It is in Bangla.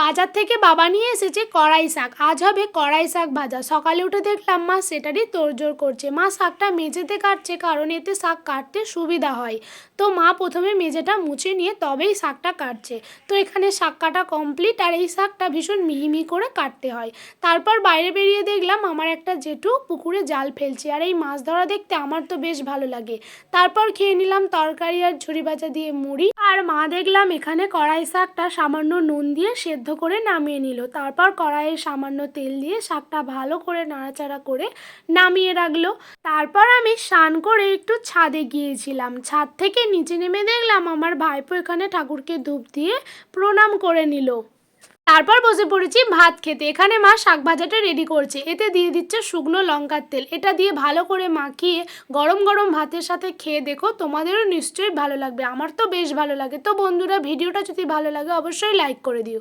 বাজার থেকে বাবা নিয়ে এসেছে কড়াই শাক। আজ হবে কড়াই শাক ভাজা। সকালে উঠে দেখলাম মা সেটারই তোড়জোড় করছে। মা শাকটা মেঝেতে কাটছে কারণ এতে শাক কাটতে সুবিধা হয়। তো মা প্রথমে মেঝেটা মুছে নিয়ে তবেই শাকটা কাটছে। তো এখানে শাক কাটা কমপ্লিট আর এই শাকটা ভীষণ মিহি মিহি করে কাটতে হয়। তারপর বাইরে বেরিয়ে দেখলাম আমার একটা জেঠু পুকুরে জাল ফেলছে আর এই মাছ ধরা দেখতে আমার তো বেশ ভালো লাগে। তারপর খেয়ে নিলাম তরকারি আর ঝুরি ভাজা দিয়ে মুড়ি। আর মা দেখলাম এখানে কড়াই শাকটা সামান্য নুন দিয়ে সেদ্ধ করে নামিয়ে নিল। তারপর কড়াইয়ে সামান্য তেল দিয়ে শাকটা ভালো করে নাড়াচাড়া করে নামিয়ে রাখল। তারপর আমি স্নান করে একটু ছাদে গিয়েছিলাম। ছাদ থেকে নিচে নেমে দেখলাম আমার ভাইপো এখানে ঠাকুরকে ধূপ দিয়ে প্রণাম করে নিল। তারপর বসে পড়েছি ভাত খেতে। এখানে মা শাক ভাজাটা রেডি করছে। এতে দিয়ে দিচ্ছে শুকনো লঙ্কার তেল। এটা দিয়ে ভালো করে মাখিয়ে গরম গরম ভাতের সাথে খেয়ে দেখো, তোমাদেরও নিশ্চয়ই ভালো লাগবে। আমার তো বেশ ভালো লাগে। তো বন্ধুরা, ভিডিওটা যদি ভালো লাগে, অবশ্যই লাইক করে দিও।